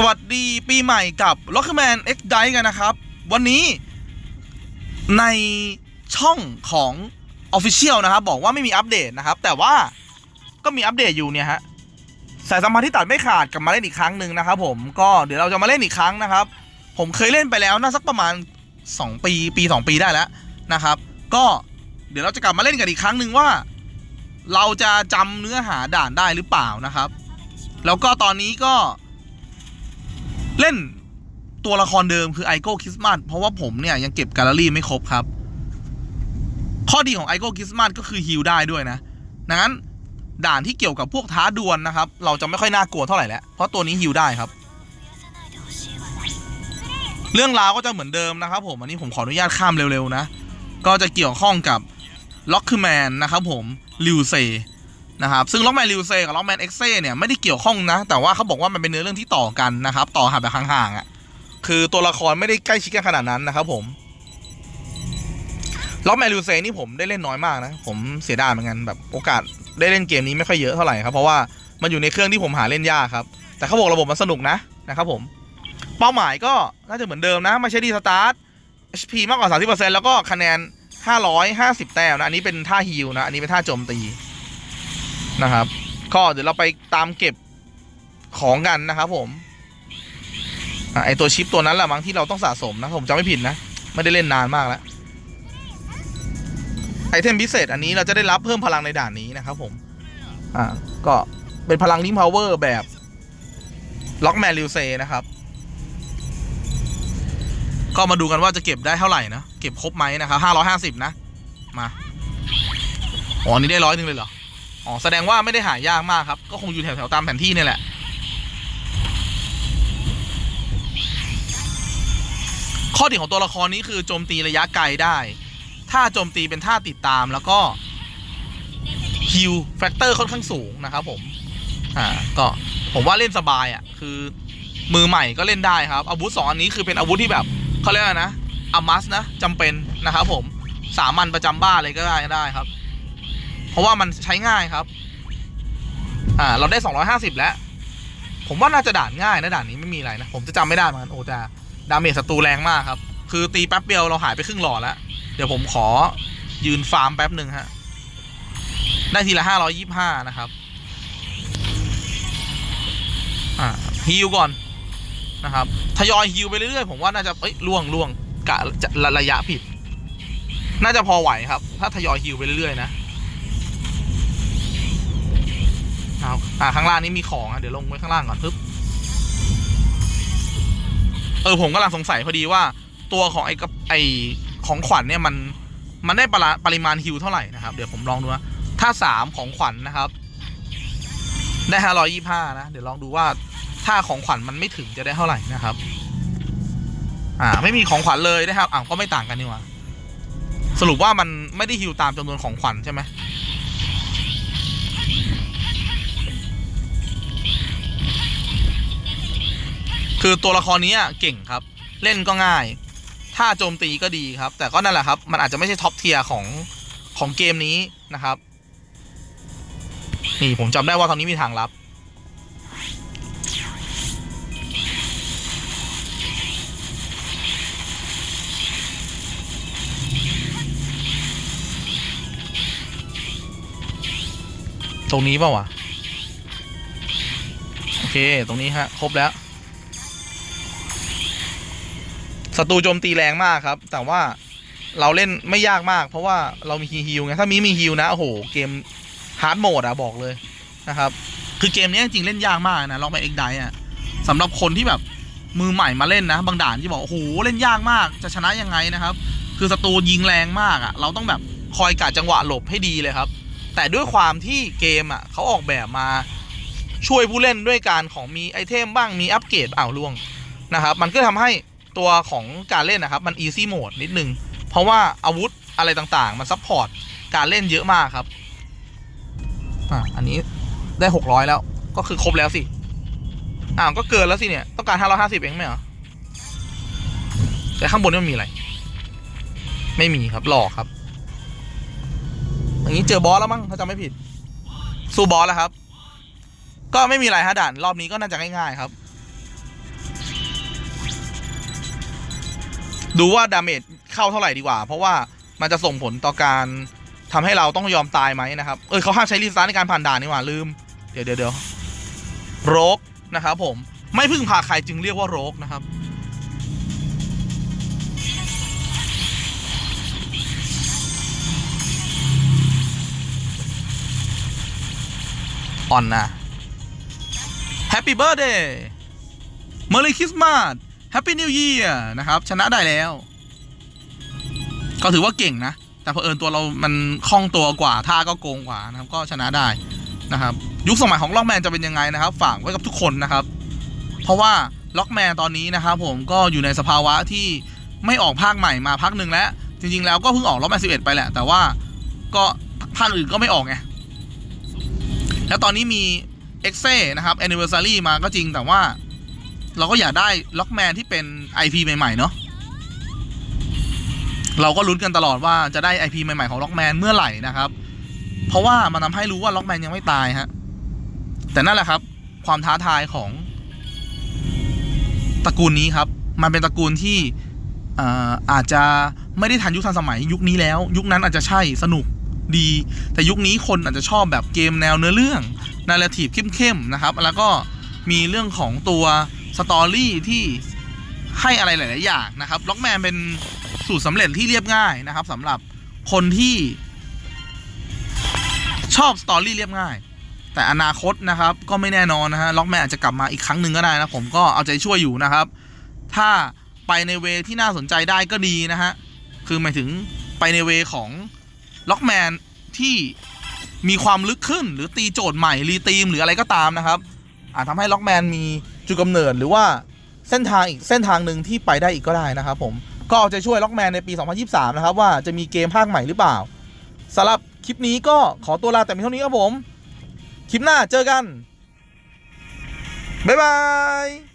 สวัสดีปีใหม่กับ Rockman X d i กันนะครับ วันนี้ในช่องของ Official นะครับ บอกว่าไม่มีอัปเดตนะครับ แต่ว่าก็มีอัปเดตอยู่เนี่ยฮะสายสัมพันธ์ที่ตัดไม่ขาดกลับมาเล่นอีกครั้งหนึ่งนะครับผมก็เดี๋ยวเราจะมาเล่นอีกครั้งนะครับ ผมเคยเล่นไปแล้วน่าสักประมาณ 2 ปีปี 2 ปีได้แล้วนะครับ ก็เดี๋ยวเราจะกลับมาเล่นกันอีกครั้งหนึ่งว่า เราจะจำเนื้อหาด่านได้หรือเปล่านะครับ แล้วก็ตอนนี้ก็ เล่นตัวละครเดิมคือไอโก้คริสต์มาสเพราะว่าผมเนี่ยยังเก็บแกลเลอรี่ไม่ครบครับ ข้อดีของไอโก้คริสต์มาสก็คือฮิลได้ด้วยนะดังนั้นด่านที่เกี่ยวกับพวกท้าดวลนะครับ เราจะไม่ค่อยน่ากลัวเท่าไหร่แล้วเพราะตัวนี้ฮิลได้ครับ เรื่องราวก็จะเหมือนเดิมนะครับ ผมอันนี้ผมขออนุญาตข้ามเร็วๆนะ ก็จะเกี่ยวข้องกับล็อกคือแมนนะครับผมลิวเซ นะครับซึ่งล็อกแมนลิวเซกับล็อกแมนเอ็กเซ่เนี่ยไม่ได้เกี่ยวข้องนะ แต่ว่าเขาบอกว่ามันเป็นเนื้อเรื่องที่ต่อกันนะครับ ต่อหาแบบห่างๆอะ่ะคือตัวละครไม่ได้ใกล้ชิดกันขนาดนั้นนะครับผมล็อกแมนลิวเซนี่ผมได้เล่นน้อยมากนะ ผมเสียดายเหมือนกันแบบโอกาสได้เล่นเกมนี้ไม่ค่อยเยอะเท่าไหร่ครับเพราะว่ามันอยู่ในเครื่องที่ผมหาเล่นยากครับ แต่เขาบอกระบบมันสนุกนะนะครับผมเป้าหมายก็น่าจะเหมือนเดิมนะไม่ใช่ดีสตาร์ท HP มากกว่า 30%แล้วก็คะแนน 550 แต้มนะ อันนี้เป็นท่าฮิลนะ อันนี้เป็นท่าโจมตี นะครับ ก็เดี๋ยวเราไปตามเก็บของกันนะครับผมไอตัวชิปตัวนั้นแหละมั้งที่เราต้องสะสมนะผมจำไม่ผิดนะ ไม่ได้เล่นนานมากแล้ว ไอเทมพิเศษอันนี้เราจะได้รับเพิ่มพลังในด่านนี้นะครับผม อ่า ก็เป็นพลังลิงพาวเวอร์แบบล็อกแมนลิวเซนะครับ ก็มาดูกันว่าจะเก็บได้เท่าไหร่นะ เก็บครบไหมนะครับห้าร้อยห้าสิบนะ มา อ๋ออันนี้ได้ร้อยหนึ่งเลยเหรอ อ๋อแสดงว่าไม่ได้หายากมากครับ ก็คงอยู่แถวๆตามแผนที่นี่แหละ ข้อดีของตัวละครนี้คือโจมตีระยะไกลได้ ถ้าโจมตีเป็นท่าติดตามแล้วก็ฮิลแฟกเตอร์ค่อนข้างสูงนะครับผม อ่า ก็ผมว่าเล่นสบายอะ่ะ คือมือใหม่ก็เล่นได้ครับ อาวุธสองอันนี้คือเป็นอาวุธที่แบบเขาเรียกไรนะอามัสนะจำเป็นนะครับผมสามัญประจำบ้านเลยก็ได้ได้ครับ ราะว่ามันใช้ง่ายครับ อ่า เราได้ 250 แล้ว ผมว่าน่าจะด่านง่ายนะด่านนี้ไม่มีอะไรนะ ผมจะจำไม่ได้เหมือนกันโอ้แต่ดาเมจศัตรูแรงมากครับ คือตีแป๊บเดียวเราหายไปครึ่งหลอดแล้ว เดี๋ยวผมขอยืนฟาร์มแป๊บหนึ่งฮะ ได้ทีละ 525 นะครับ อ่าฮิลก่อนนะครับทยอยฮิลไปเรื่อยๆผมว่าน่าจะเอ้ยล่วงล่วงกะจะระระยะผิด น่าจะพอไหวครับ ถ้าทยอยฮิลไปเรื่อยๆนะ เอ่าข้างล่างนี้มีของอะเดี๋ยวลงไว้ข้างล่างก่อนปึ๊บเออผมกำลังสงสัยพอดีว่า ตัวของไอ้กับไอ้ของขวัญเนี่ยมันมันได้ปริปริมาณฮิวเท่าไหร่นะครับ เดี๋ยวผมลองดูนะถ้าสามของขวัญนะครับ ได้ห้าร้อยี่ห้านะ เดี๋ยวลองดูว่าถ้าของขวัญมันไม่ถึงจะได้เท่าไหร่นะครับ อ่า ไม่มีของขวัญเลยนะครับอ่าก็ไม่ต่างกันนี่หว่าสรุปว่ามันไม่ได้ฮิวตามจำนวนของขวัญใช่ไหม คือตัวละครนี้เก่งครับ เล่นก็ง่าย ถ้าโจมตีก็ดีครับ แต่ก็นั่นแหละครับ มันอาจจะไม่ใช่ท็อปเทียร์ของของเกมนี้นะครับ นี่ผมจำได้ว่าตอนนี้มีทางลับ ตรงนี้เปล่าวะ โอเค ตรงนี้ฮะ ครบแล้ว ศัตรูโจมตีแรงมากครับ แต่ว่าเราเล่นไม่ยากมาก เพราะว่าเรามีฮิลไงถ้ามีมีฮิลนะโอ้โหเกมฮาร์ดโหมดอะบอกเลยนะครับคือเกมนี้จริงๆเล่นยากมากนะลองไปเอ็กไดอะสำหรับคนที่แบบมือใหม่มาเล่นนะ บางด่านที่บอกโอ้โหเล่นยากมากจะชนะยังไงนะครับ คือศัตรูยิงแรงมากอะเราต้องแบบคอยกะจังหวะหลบให้ดีเลยครับ แต่ด้วยความที่เกมอะเขาออกแบบมาช่วยผู้เล่นด้วยการของมีไอเทมบ้างมีอัปเกรดอ้าวล่วงนะครับ มันก็ทำให้ ตัวของการเล่นนะครับ มัน easy mode นิดนึง เพราะว่าอาวุธอะไรต่างๆ มันซัพพอร์ตการเล่นเยอะมากครับ อะ อันนี้ได้หกร้อยแล้ว ก็คือครบแล้วสิ อ้าวก็เกินแล้วสิเนี่ย ต้องการห้าร้อยห้าสิบเองไหมเหรอ แต่ข้างบนนี่มันมีอะไร ไม่มีครับหลอกครับ อย่างนี้เจอบอสแล้วมั้งถ้าจำไม่ผิด สู้บอสแล้วครับ ก็ไม่มีอะไรฮะด่านรอบนี้ก็น่าจะง่ายๆครับ ดูว่าดาเมจเข้าเท่าไหร่ดีกว่า เพราะว่ามันจะส่งผลต่อการทำให้เราต้องยอมตายไหมนะครับ เออเขาห้ามใช้รีสตาร์ในการผ่านด่านนี่หว่าลืม เดี๋ยวเดี๋ยวเดี๋ยวโรกนะครับผมไม่พึ่งพาใครจึงเรียกว่าโรกนะครับ อ่อนนะ Happy Birthday Merry Christmas Happy New Year นะครับ ชนะได้แล้ว ก็ถือว่าเก่งนะ แต่เผอิญตัวเรามันคล่องตัวกว่าท่าก็โกงกว่านะครับ ก็ชนะได้นะครับ ยุคสมัยของล็อกแมนจะเป็นยังไงนะครับ ฝากไว้กับทุกคนนะครับ เพราะว่าล็อกแมนตอนนี้นะครับ ผมก็อยู่ในสภาวะที่ไม่ออกภาคใหม่มาภาคหนึ่งแล้ว จริง ๆ แล้วก็เพิ่งออกล็อกแมน11ไปแหละ แต่ว่าก็ภาคอื่นก็ไม่ออกไงแล้วตอนนี้มี e x e นะครับ Anniversary มาก็จริงแต่ว่า เราก็อยากได้ล็อกแมนที่เป็น IP ใหม่ๆ เนาะเราก็ลุ้นกันตลอดว่าจะได้ IP ใหม่ๆ ของล็อกแมนเมื่อไหร่นะครับ เพราะว่ามันทำให้รู้ว่าล็อกแมนยังไม่ตายฮะแต่นั่นแหละครับ ความท้าทายของตระกูลนี้ครับ มันเป็นตระกูลที่อาอาจจะไม่ได้ทันยุคทันสมัยยุคนี้แล้ว ยุคนั้นอาจจะใช่สนุกดี แต่ยุคนี้คนอาจจะชอบแบบเกมแนวเนื้อเรื่องนาราทีฟเข้มๆนะครับ แล้วก็มีเรื่องของตัว สตอรี่ที่ให้อะไรหลาย ๆ อย่างนะครับล็อกแมนเป็นสูตรสำเร็จที่เรียบง่ายนะครับสำหรับคนที่ ชอบสตอรี่เรียบง่าย แต่อนาคตนะครับ ก็ไม่แน่นอนนะฮะล็อกแมนอาจจะกลับมาอีกครั้งหนึ่งก็ได้นะผมก็เอาใจช่วยอยู่นะครับ ถ้าไปในเวที่น่าสนใจได้ก็ดีนะฮะคือหมายถึงไปในเวของล็อกแมนที่มีความลึกขึ้นหรือตีโจทย์ใหม่รีตีมหรืออะไรก็ตามนะครับอาจทำให้ล็อกแมนมี จุดกำเนิดหรือว่าเส้นทางอีกเส้นทางหนึ่งที่ไปได้อีกก็ได้นะครับผมก็เอาใจช่วยล็อกแมนในปี 2023 นะครับ ว่าจะมีเกมภาคใหม่หรือเปล่าสำหรับคลิปนี้ก็ขอตัวลาแต่เพียงเท่านี้ครับผม คลิปหน้าเจอกัน บ๊ายบาย